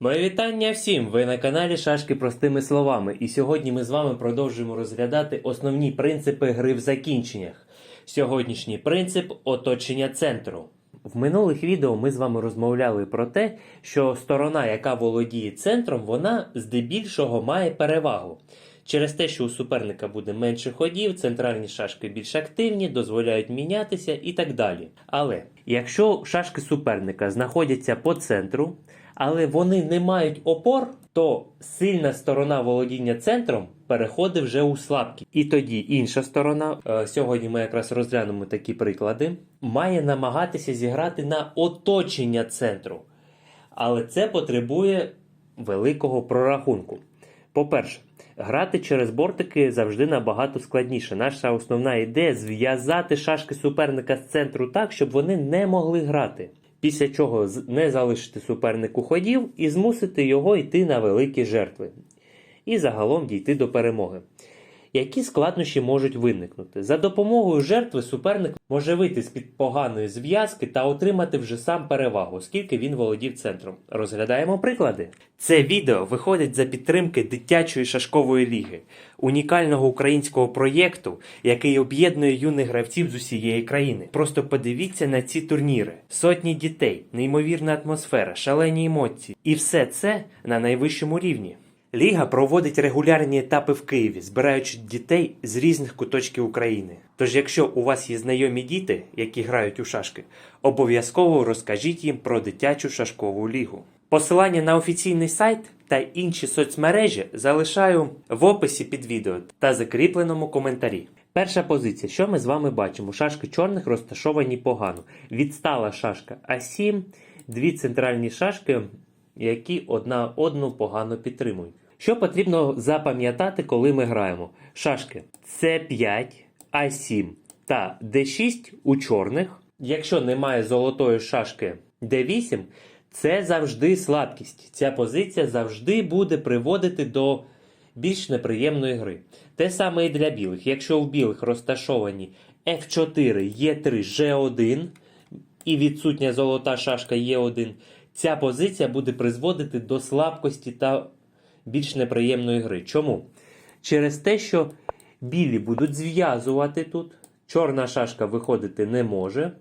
Моє вітання всім! Ви на каналі Шашки простими словами. І сьогодні ми з вами продовжуємо розглядати основні принципи гри в закінченнях. Сьогоднішній принцип оточення центру. В минулих відео ми з вами розмовляли про те, що сторона, яка володіє центром, вона здебільшого має перевагу. Через те, що у суперника буде менше ходів, центральні шашки більш активні, дозволяють мінятися і так далі. Але якщо шашки суперника знаходяться по центру, але вони не мають опор, то сильна сторона володіння центром переходить вже у слабкість. І тоді інша сторона, е, сьогодні ми якраз розглянемо такі приклади, має намагатися зіграти на оточення центру. Але це потребує великого прорахунку. По-перше, грати через бортики завжди набагато складніше. Наша основна ідея зв'язати шашки суперника з центру так, щоб вони не могли грати. Після чого не залишити супернику ходів і змусити його йти на великі жертви. І загалом дійти до перемоги. Які складнощі можуть виникнути? За допомогою жертви суперник може вийти з-під поганої зв'язки та отримати вже сам перевагу, оскільки він володів центром. Розглядаємо приклади. Це відео виходить за підтримки дитячої шашкової ліги, унікального українського проєкту, який об'єднує юних гравців з усієї країни. Просто подивіться на ці турніри: сотні дітей, неймовірна атмосфера, шалені емоції, і все це на найвищому рівні. Ліга проводить регулярні етапи в Києві, збираючи дітей з різних куточків України. Тож, якщо у вас є знайомі діти, які грають у шашки, обов'язково розкажіть їм про дитячу шашкову лігу. Посилання на офіційний сайт та інші соцмережі залишаю в описі під відео та закріпленому коментарі. Перша позиція. Що ми з вами бачимо? Шашки чорних розташовані погано. Відстала шашка А7, дві центральні шашки, які одна одну погано підтримують. Що потрібно запам'ятати, коли ми граємо? Шашки С5, А7 та Д6 у чорних. Якщо немає золотої шашки Д8, це завжди слабкість. Ця позиція завжди буде приводити до більш неприємної гри. Те саме і для білих. Якщо в білих розташовані F4, Е3, G1 і відсутня золота шашка Е1, ця позиція буде призводити до слабкості та більш неприємної гри. Чому? Через те, що білі будуть зв'язувати тут, чорна шашка виходити не може.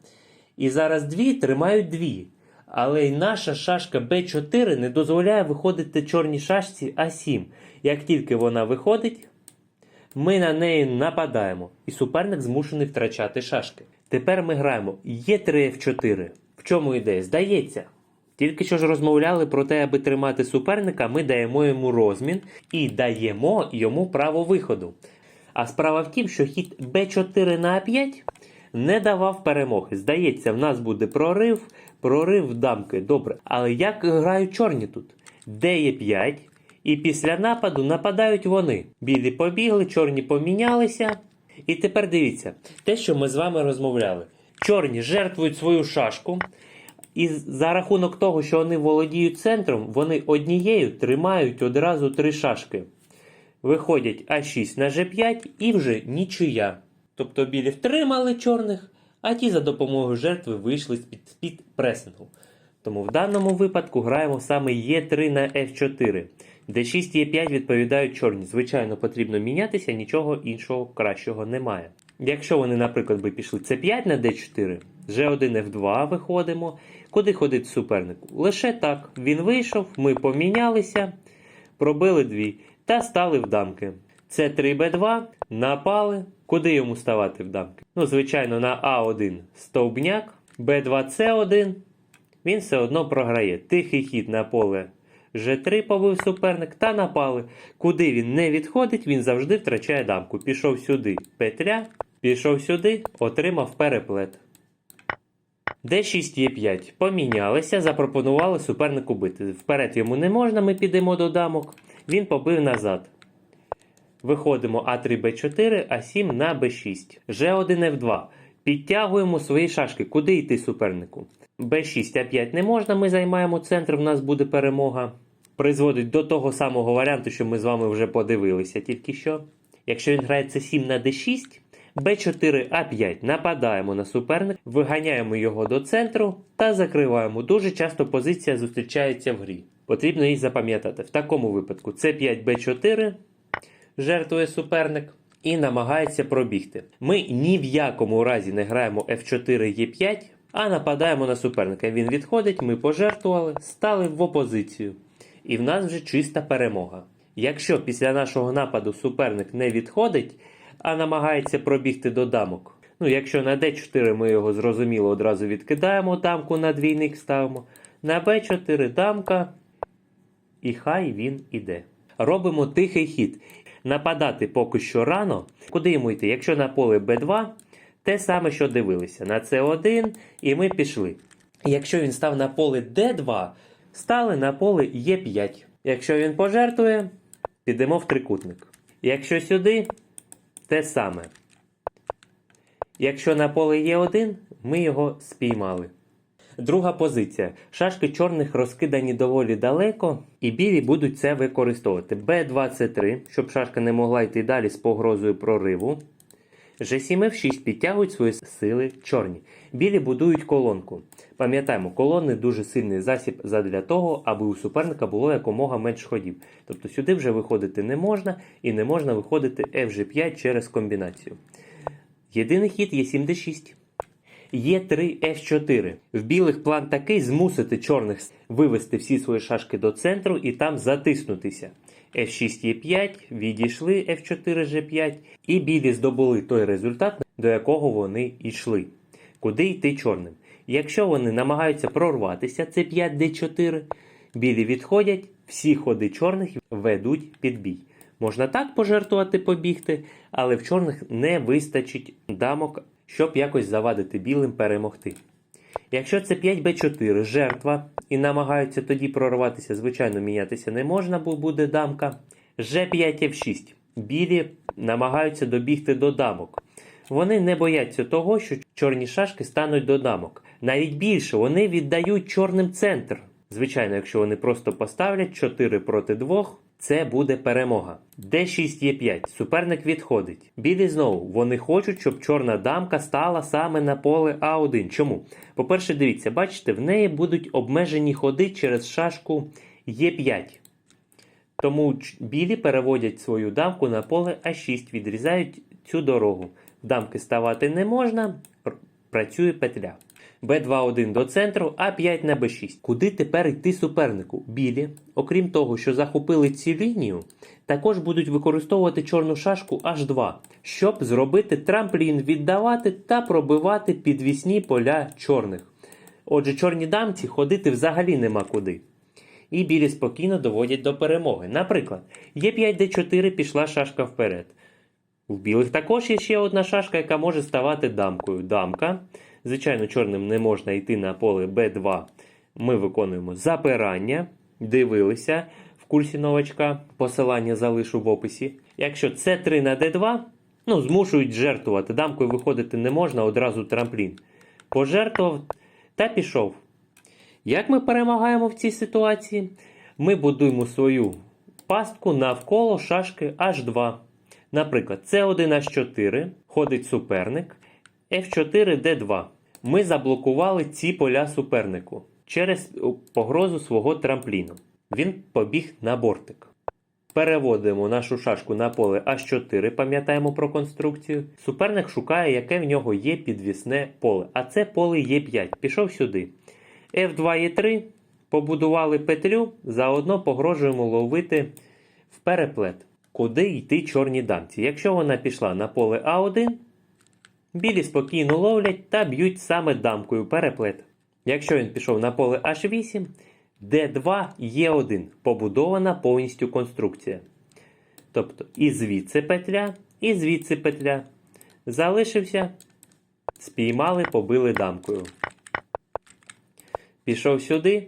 І зараз дві тримають дві. Але й наша шашка Б4 не дозволяє виходити чорній шашці А7. Як тільки вона виходить, ми на неї нападаємо, і суперник змушений втрачати шашки. Тепер ми граємо Е3Ф4. В чому ідея? Здається. Тільки що ж розмовляли про те, аби тримати суперника, ми даємо йому розмін і даємо йому право виходу. А справа в тім, що хід Б4 на А5 не давав перемоги. Здається, в нас буде прорив, прорив дамки. Добре. Але як грають чорні тут? Де є 5, і після нападу нападають вони. Білі побігли, чорні помінялися. І тепер дивіться, те, що ми з вами розмовляли. Чорні жертвують свою шашку. І за рахунок того, що вони володіють центром, вони однією тримають одразу три шашки. Виходять А6 на G5 і вже нічия. Тобто білі втримали чорних, а ті за допомогою жертви вийшли з-під пресингу. Тому в даному випадку граємо саме Е3 на F4, де 6 і Е5 відповідають чорні. Звичайно, потрібно мінятися, нічого іншого кращого немає. Якщо вони, наприклад, би пішли С5 на Д4, G1 F2 виходимо. Куди ходить суперник? Лише так. Він вийшов, ми помінялися, пробили дві та стали в дамки. Це 3Б2, напали. Куди йому ставати в дамки? Ну, звичайно, на А1 стовбняк, Б2С1. Він все одно програє. Тихий хід на поле Ж3 побив суперник та напали. Куди він не відходить, він завжди втрачає дамку. Пішов сюди петля, пішов сюди, отримав переплет. Д6 Е5. Помінялися, запропонували супернику бити. Вперед йому не можна, ми підемо до дамок. Він побив назад. Виходимо А3, Б4, А7 на Б6. Ж1, Ф2. Підтягуємо свої шашки. Куди йти супернику? Б6, А5 не можна, ми займаємо центр, в нас буде перемога. Призводить до того самого варіанту, що ми з вами вже подивилися тільки що. Якщо він грає С7 на Д6, Б4, А5 нападаємо на суперника, виганяємо його до центру та закриваємо. Дуже часто позиція зустрічається в грі. Потрібно її запам'ятати. В такому випадку С5 Б4 жертвує суперник і намагається пробігти. Ми ні в якому разі не граємо F4 Е5, а нападаємо на суперника. Він відходить, ми пожертвували, стали в опозицію. І в нас вже чиста перемога. Якщо після нашого нападу суперник не відходить, а намагається пробігти до дамок. Ну, якщо на D4 ми його зрозуміло одразу відкидаємо, дамку на двійник ставимо. На B4 дамка, і хай він іде. Робимо тихий хід. Нападати поки що рано. Куди йому йти? Якщо на поле Б2, те саме, що дивилися. На С1, і ми пішли. Якщо він став на поле Д2, стали на поле Е5. Якщо він пожертвує, підемо в трикутник. Якщо сюди, те саме. Якщо на поле є один, ми його спіймали. Друга позиція. Шашки чорних розкидані доволі далеко, і білі будуть це використовувати. Б23, щоб шашка не могла йти далі з погрозою прориву. G7 F6 підтягують свої сили чорні. Білі будують колонку. Пам'ятаємо, колони дуже сильний засіб задля того, аби у суперника було якомога менш ходів. Тобто сюди вже виходити не можна і не можна виходити FG5 через комбінацію. Єдиний хід є 7D6. Є 3 F4. В білих план такий змусити чорних вивести всі свої шашки до центру і там затиснутися. F6 Е5, відійшли F4 G5, і білі здобули той результат, до якого вони йшли. Куди йти чорним? Якщо вони намагаються прорватися, це 5 D4, білі відходять, всі ходи чорних ведуть під бій. Можна так пожертвувати побігти, але в чорних не вистачить дамок, щоб якось завадити білим перемогти. Якщо це 5Б4 жертва і намагаються тоді прорватися, звичайно, мінятися не можна, бо буде дамка. Ж5Ф6. Білі намагаються добігти до дамок. Вони не бояться того, що чорні шашки стануть до дамок. Навіть більше вони віддають чорним центр. Звичайно, якщо вони просто поставлять 4 проти 2, це буде перемога. Д6 Е5. Суперник відходить. Білі знову. Вони хочуть, щоб чорна дамка стала саме на поле А1. Чому? По-перше, дивіться, бачите, в неї будуть обмежені ходи через шашку Е5. Тому білі переводять свою дамку на поле А6, відрізають цю дорогу. Дамки ставати не можна, працює петля. Б2-1 до центру, А5 на Б6. Куди тепер йти супернику? Білі, окрім того, що захопили цю лінію, також будуть використовувати чорну шашку H2, щоб зробити трамплін, віддавати та пробивати підвісні поля чорних. Отже, чорні дамці ходити взагалі нема куди. І білі спокійно доводять до перемоги. Наприклад, Е5Д4 пішла шашка вперед. В білих також є ще одна шашка, яка може ставати дамкою. Дамка. Звичайно, чорним не можна йти на поле Б2. Ми виконуємо запирання. Дивилися в курсі новачка. Посилання залишу в описі. Якщо С3 на Д2, ну, змушують жертвувати. Дамкою виходити не можна, одразу трамплін. Пожертвував та пішов. Як ми перемагаємо в цій ситуації? Ми будуємо свою пастку навколо шашки H2. Наприклад, С1 H4 ходить суперник, F4 D2. Ми заблокували ці поля супернику через погрозу свого трампліну. Він побіг на бортик. Переводимо нашу шашку на поле H4, пам'ятаємо про конструкцію. Суперник шукає, яке в нього є підвісне поле. А це поле Е5. Пішов сюди. F2 Е3 побудували петлю, заодно погрожуємо ловити в переплет, куди йти чорні дамці. Якщо вона пішла на поле А1, білі спокійно ловлять та б'ють саме дамкою переплет. Якщо він пішов на поле H8, D2 Е1 побудована повністю конструкція. Тобто і звідси петля, і звідси петля. Залишився, спіймали, побили дамкою. Пішов сюди,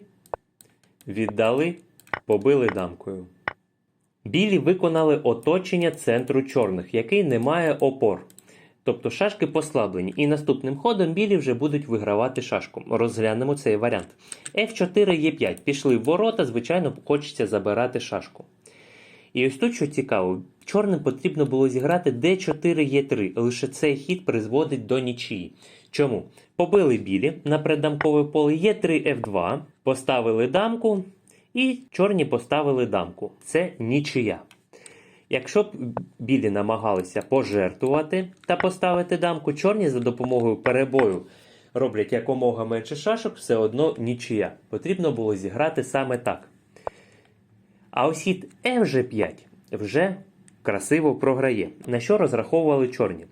віддали, побили дамкою. Білі виконали оточення центру чорних, який не має опор. Тобто шашки послаблені, і наступним ходом білі вже будуть вигравати шашку. Розглянемо цей варіант. F4 Е5. Пішли в ворота, звичайно, хочеться забирати шашку. І ось тут, що цікаво, чорним потрібно було зіграти D4 Е3. Лише цей хід призводить до нічиї. Чому? Побили білі на преддамкове поле Е3 F2, поставили дамку, І чорні поставили дамку. Це нічия. Якщо б білі намагалися пожертвувати та поставити дамку, чорні за допомогою перебою роблять якомога менше шашок, все одно нічия. Потрібно було зіграти саме так. А ось хід F5 вже красиво програє. На що розраховували чорні?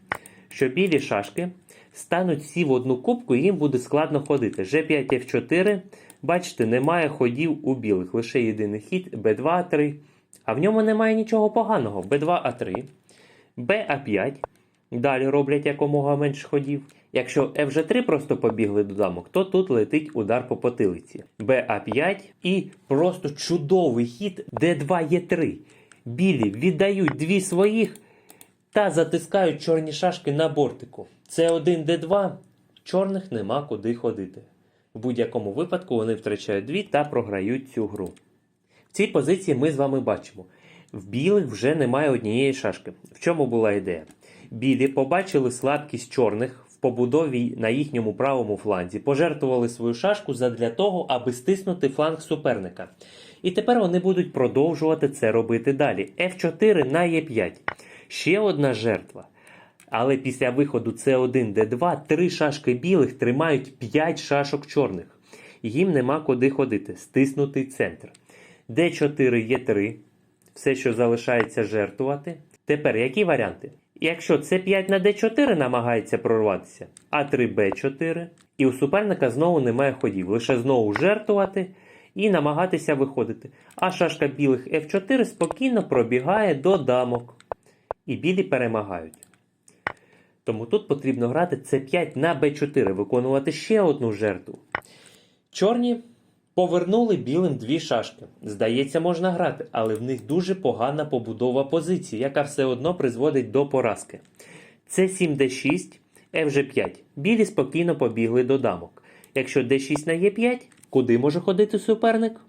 Що білі шашки стануть всі в одну кубку і їм буде складно ходити. G5 F4, бачите, немає ходів у білих, лише єдиний хід B2 A3. А в ньому немає нічого поганого. B2 A3, BA5. Далі роблять якомога менше ходів. Якщо FG3 просто побігли до дамок, то тут летить удар по потилиці. BA5 і просто чудовий хід D2E3. Білі віддають дві своїх та затискають чорні шашки на бортику. Це 1 D2, чорних нема куди ходити. В будь-якому випадку вони втрачають дві та програють цю гру. В цій позиції ми з вами бачимо. В білих вже немає однієї шашки. В чому була ідея? Білі побачили слабкість чорних в побудові на їхньому правому фланзі, пожертвували свою шашку задля того, аби стиснути фланг суперника. І тепер вони будуть продовжувати це робити далі. F4 на E5. Ще одна жертва. Але після виходу С1 Д2 три шашки білих тримають 5 шашок чорних. Їм нема куди ходити. Стиснутий центр. Д4 Е3. Все, що залишається жертвувати. Тепер які варіанти? Якщо С5 на Д4 намагається прорватися, А3 Б4, і у суперника знову немає ходів, лише знову жертвувати і намагатися виходити. А шашка білих F4 спокійно пробігає до дамок. І білі перемагають. Тому тут потрібно грати С5 на Б4, виконувати ще одну жертву. Чорні повернули білим дві шашки. Здається, можна грати, але в них дуже погана побудова позиції, яка все одно призводить до поразки. С7 Д6, Фж5. Білі спокійно побігли до дамок. Якщо Д6 на Е5, куди може ходити суперник?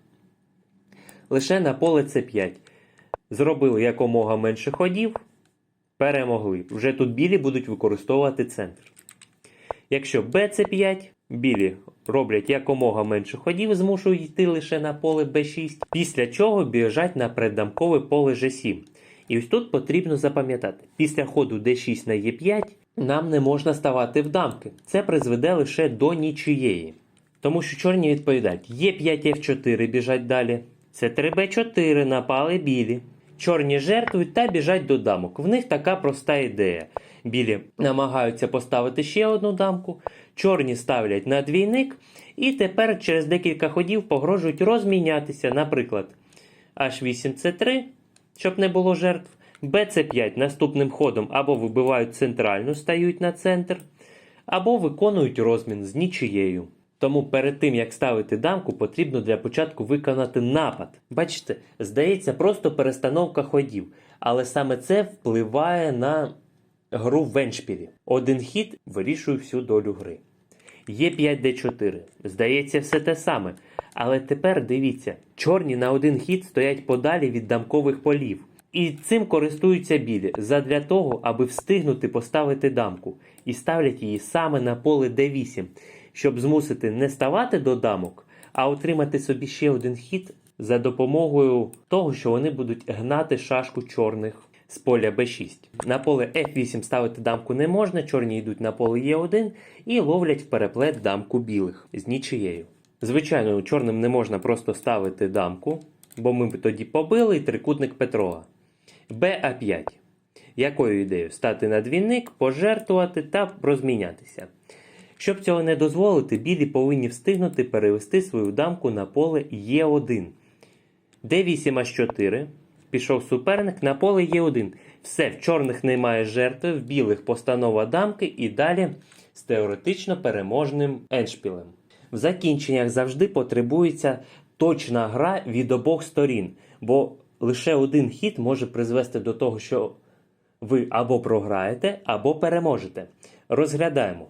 Лише на поле С5. Зробили якомога менше ходів, перемогли. Вже тут білі будуть використовувати центр. Якщо БЦ5, білі роблять якомога менше ходів, змушують йти лише на поле Б6, після чого біжать на преддамкове поле G7. І ось тут потрібно запам'ятати, після ходу D6 на Е5 нам не можна ставати в дамки. Це призведе лише до нічиєї. Тому що чорні відповідають, Е5 F4 біжать далі. Це 3Б4 напали білі. Чорні жертвують та біжать до дамок. В них така проста ідея. Білі намагаються поставити ще одну дамку, чорні ставлять на двійник, і тепер через декілька ходів погрожують розмінятися. Наприклад, H8C3, щоб не було жертв, BC5 наступним ходом або вибивають центральну, стають на центр, або виконують розмін з нічиєю. Тому перед тим, як ставити дамку, потрібно для початку виконати напад. Бачите, здається, просто перестановка ходів, але саме це впливає на гру в веншпілі. Один хід вирішує всю долю гри. Є 5D4. Здається, все те саме. Але тепер дивіться, чорні на один хід стоять подалі від дамкових полів. І цим користуються білі задля того, аби встигнути поставити дамку, і ставлять її саме на поле D8, щоб змусити не ставати до дамок, а отримати собі ще один хід за допомогою того, що вони будуть гнати шашку чорних з поля b6. На поле f8 ставити дамку не можна, чорні йдуть на поле e1 і ловлять в переплет дамку білих з нічиєю. Звичайно, чорним не можна просто ставити дамку, бо ми б тоді побили і трикутник Петрова. BA5. Якою ідеєю? Стати на двійник, пожертвувати та розмінятися. Щоб цього не дозволити, білі повинні встигнути перевести свою дамку на поле Е1. D8H4. Пішов суперник на поле Е1. Все, в чорних немає жертви, в білих постанова дамки і далі з теоретично переможним еншпілем. В закінченнях завжди потребується точна гра від обох сторін, бо лише один хід може призвести до того, що ви або програєте, або переможете. Розглядаємо.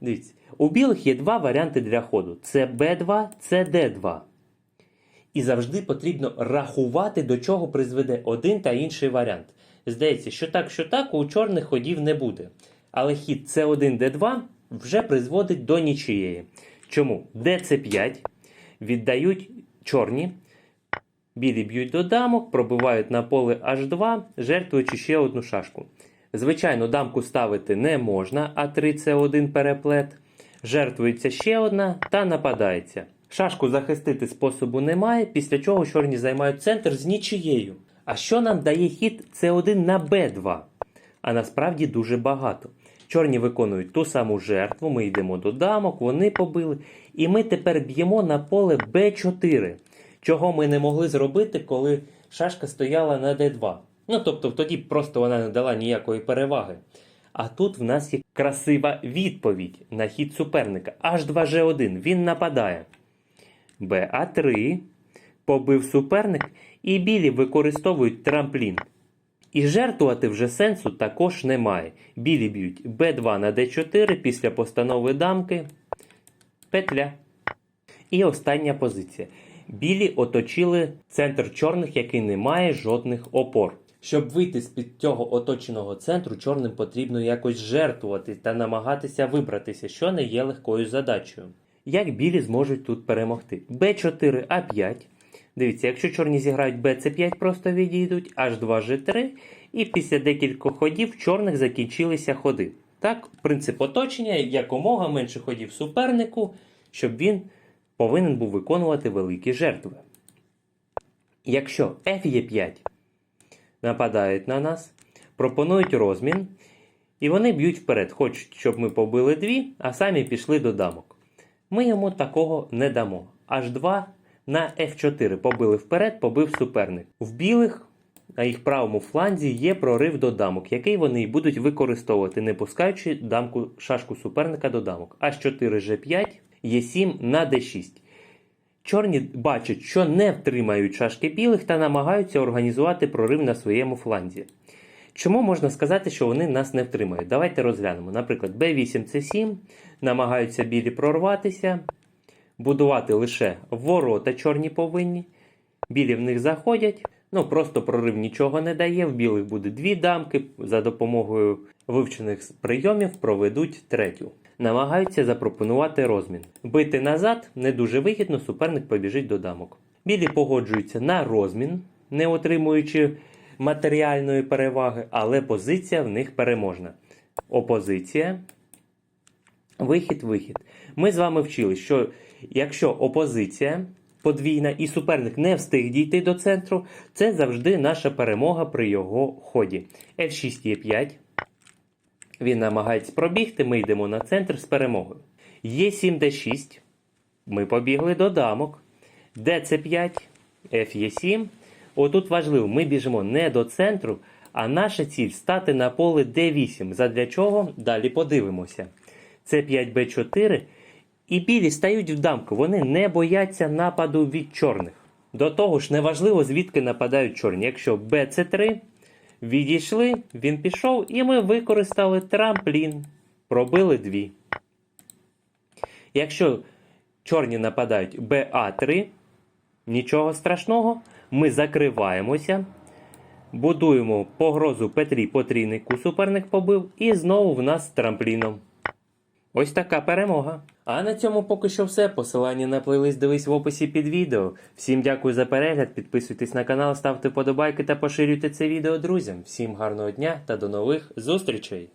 Дивіться, у білих є два варіанти для ходу: це Б2, це Д2. І завжди потрібно рахувати, до чого призведе один та інший варіант. Здається, що так, що так, у чорних ходів не буде. Але хід С1, Д2 вже призводить до нічиєї. Чому? ДЦ5 віддають чорні, Білі б'ють до дамок, пробивають на поле H2, жертвуючи ще одну шашку. Звичайно, дамку ставити не можна, а 3 це один переплет. Жертвується ще одна та нападається. Шашку захистити способу немає, після чого чорні займають центр з нічиєю. А що нам дає хід С1 на Б2? А насправді дуже багато. Чорні виконують ту саму жертву, ми йдемо до дамок, вони побили. І ми тепер б'ємо на поле Б4, чого ми не могли зробити, коли шашка стояла на Д2. Ну тобто тоді просто вона не дала ніякої переваги. А тут в нас є красива відповідь на хід суперника. H2G1. Він нападає. БА3. Побив суперник, і білі використовують трамплін. І жертвувати вже сенсу також немає. Білі б'ють Б2 на Д4 після постанови дамки. Петля. І остання позиція. Білі оточили центр чорних, який не має жодних опор. Щоб вийти з під цього оточеного центру, чорним потрібно якось жертвувати та намагатися вибратися, що не є легкою задачею. Як білі зможуть тут перемогти? Б4, А5. Дивіться, якщо чорні зіграють БЦ5, просто відійдуть, H2, G3, і після декількох ходів в чорних закінчилися ходи. Так, принцип оточення якомога менше ходів супернику, щоб він повинен був виконувати великі жертви. Якщо F є 5 нападають на нас, пропонують розмін, і вони б'ють вперед, хочуть, щоб ми побили дві, а самі пішли до дамок. Ми йому такого не дамо. H2 на F4 побили вперед, побив суперник. В білих на їх правому фланзі є прорив до дамок, який вони і будуть використовувати, не пускаючи дамку шашку суперника до дамок. H4 G5, Е7 на D6. Чорні бачать, що не втримають шашки білих та намагаються організувати прорив на своєму фланзі. Чому можна сказати, що вони нас не втримають? Давайте розглянемо. Наприклад, B8 C7 намагаються білі прорватися, будувати лише ворота чорні повинні. Білі в них заходять. Ну, просто прорив нічого не дає. В білих буде дві дамки. За допомогою вивчених прийомів проведуть третю. Намагаються запропонувати розмін. Бити назад не дуже вигідно, суперник побіжить до дамок. Білі погоджуються на розмін, не отримуючи матеріальної переваги, але позиція в них переможна. Опозиція. Вихід, вихід. Ми з вами вчили, що якщо опозиція подвійна і суперник не встиг дійти до центру, це завжди наша перемога при його ході. F6 є 5. Він намагається пробігти, ми йдемо на центр з перемогою. Е7 D6. Ми побігли до дамок. ДЦ5, Ф'Е7. Отут важливо, ми біжимо не до центру, а наша ціль стати на поле D8. Задля чого? Далі подивимося. С5, Б4. І білі стають в дамку. Вони не бояться нападу від чорних. До того ж, неважливо, звідки нападають чорні. Якщо БЦ3, відійшли, він пішов, і ми використали трамплін. Пробили дві. Якщо чорні нападають БА3, нічого страшного, ми закриваємося, будуємо погрозу Петрі потрійнику, суперник побив, і знову в нас трампліном. Ось така перемога. А на цьому поки що все. Посилання на плейлист дивись в описі під відео. Всім дякую за перегляд, підписуйтесь на канал, ставте подобайки та поширюйте це відео друзям. Всім гарного дня та до нових зустрічей!